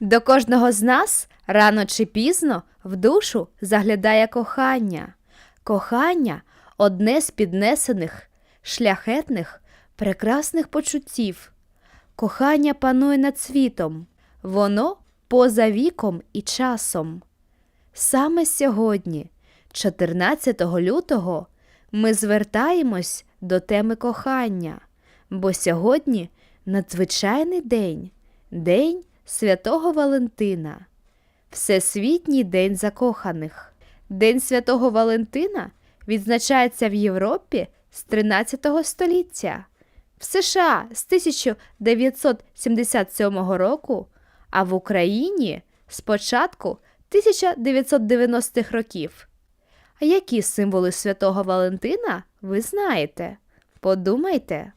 До кожного з нас рано чи пізно в душу заглядає кохання. Кохання одне з піднесених, шляхетних, прекрасних почуттів. Кохання панує над світом, воно поза віком і часом. Саме сьогодні, 14 лютого, ми звертаємось до теми кохання, бо сьогодні надзвичайний день, день Святого Валентина, Всесвітній день закоханих. День Святого Валентина відзначається в Європі з 13 століття, в США з 1977 року, а в Україні з початку 1990-х років. А які символи Святого Валентина ви знаєте? Подумайте.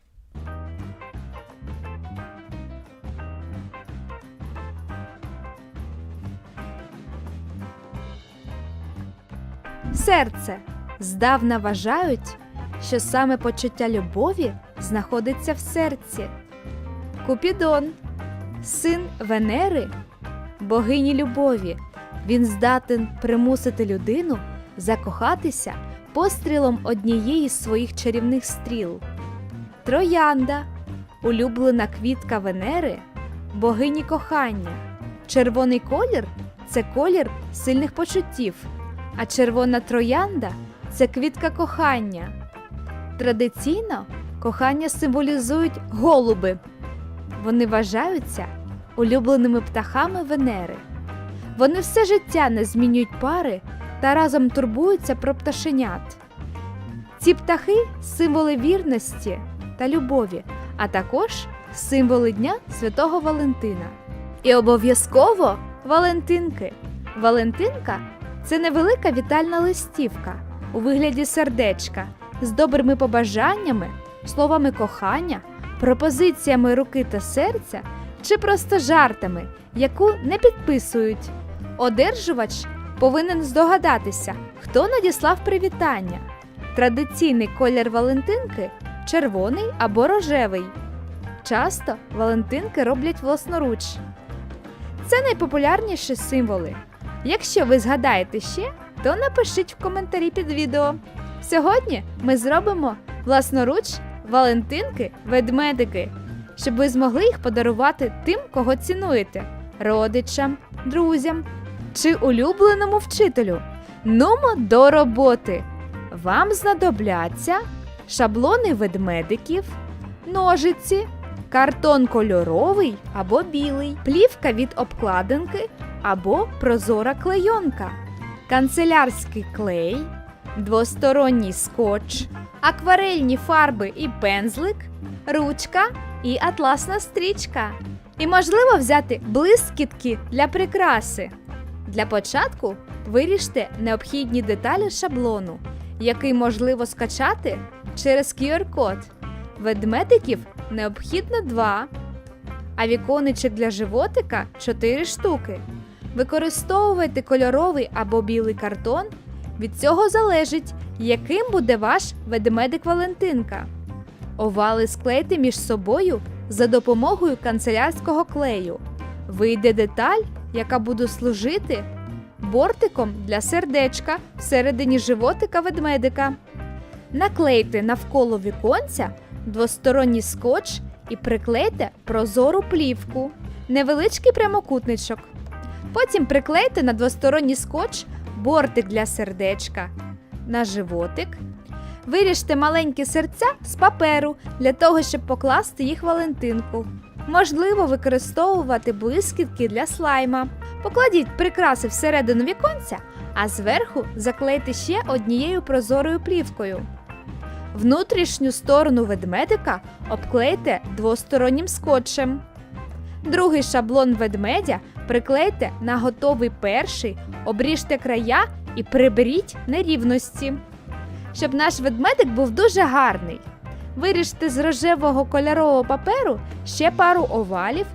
Серце здавна вважають, що саме почуття любові знаходиться в серці. Купідон, син Венери, богині любові. Він здатен примусити людину закохатися пострілом однієї з своїх чарівних стріл. Троянда, улюблена квітка Венери, богині кохання. Червоний колір це колір сильних почуттів, а червона троянда це квітка кохання. Традиційно кохання символізують голуби. Вони вважаються улюбленими птахами Венери. Вони все життя не змінюють пари та разом турбуються про пташенят. Ці птахи символи вірності та любові, а також символи Дня Святого Валентина. І обов'язково Валентинки. Валентинка це невелика вітальна листівка у вигляді сердечка з добрими побажаннями, словами кохання, пропозиціями руки та серця чи просто жартами, яку не підписують. Одержувач повинен здогадатися, хто надіслав привітання. Традиційний колір Валентинки червоний або рожевий. Часто Валентинки роблять власноруч. Це найпопулярніші символи. Якщо ви згадаєте ще, то напишіть в коментарі під відео. Сьогодні ми зробимо власноруч Валентинки ведмедики, щоб ви змогли їх подарувати тим, кого цінуєте родичам, друзям чи улюбленому вчителю. Нумо до роботи. Вам знадобляться шаблони ведмедиків, ножиці, картон кольоровий або білий, плівка від обкладинки або прозора клейонка, канцелярський клей, двосторонній скотч, акварельні фарби і пензлик, ручка і атласна стрічка. І можливо взяти блискітки для прикраси. Для початку виріште необхідні деталі шаблону, який можливо скачати через QR-код. Ведмедиків необхідно два, а віконечок для животика 4 штуки. Використовуйте кольоровий або білий картон. Від цього залежить, яким буде ваш ведмедик Валентинка. Овали склейте між собою за допомогою канцелярського клею. Вийде деталь, яка буде служити бортиком для сердечка всередині животика ведмедика. Наклейте навколо віконця двосторонній скотч і приклейте прозору плівку, невеличкий прямокутничок. Потім приклейте на двосторонній скотч бортик для сердечка на животик. Виріжте маленькі серця з паперу для того, щоб покласти їх Валентинку. Можливо використовувати блискітки для слайма. Покладіть прикраси всередину віконця, а зверху заклейте ще однією прозорою плівкою. Внутрішню сторону ведмедика обклейте двостороннім скотчем. Другий шаблон ведмедя приклейте на готовий перший, обріжте края і приберіть нерівності. Щоб наш ведмедик був дуже гарний. Виріжте з рожевого кольорового паперу ще пару овалів.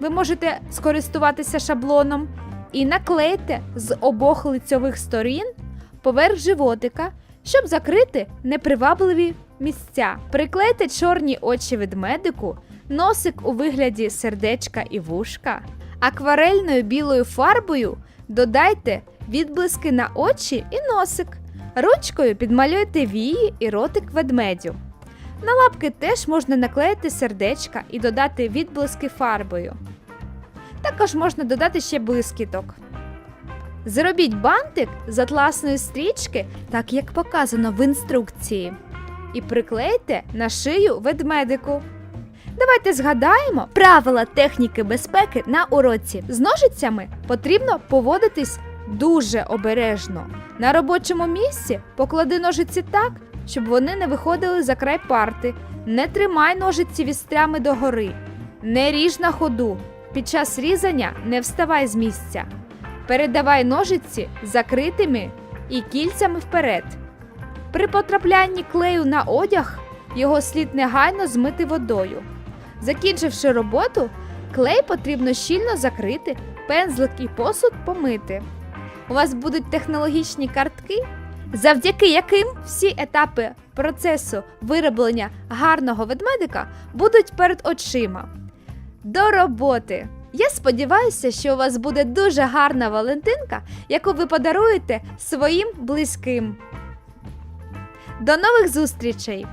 Ви можете скористуватися шаблоном і наклейте з обох лицьових сторін поверх животика, щоб закрити непривабливі місця. Приклейте чорні очі ведмедику, носик у вигляді сердечка і вушка, Акварельною білою фарбою додайте відблиски на очі і носик. Ручкою підмалюйте вії і ротик ведмедю. На лапки теж можна наклеїти сердечка і додати відблиски фарбою. Також можна додати ще блискіток. Зробіть бантик з атласної стрічки, так як показано в інструкції, і приклейте на шию ведмедику. Давайте згадаємо правила техніки безпеки на уроці. З ножицями потрібно поводитись дуже обережно. На робочому місці поклади ножиці так, щоб вони не виходили за край парти. Не тримай ножиці вістрями догори. Не ріж на ходу. Під час різання не вставай з місця. Передавай ножиці закритими і кільцями вперед. При потраплянні клею на одяг його слід негайно змити водою. Закінчивши роботу, клей потрібно щільно закрити, пензлик і посуд помити. У вас будуть технологічні картки, завдяки яким всі етапи процесу вироблення гарного ведмедика будуть перед очима. До роботи! Я сподіваюся, що у вас буде дуже гарна Валентинка, яку ви подаруєте своїм близьким. До нових зустрічей!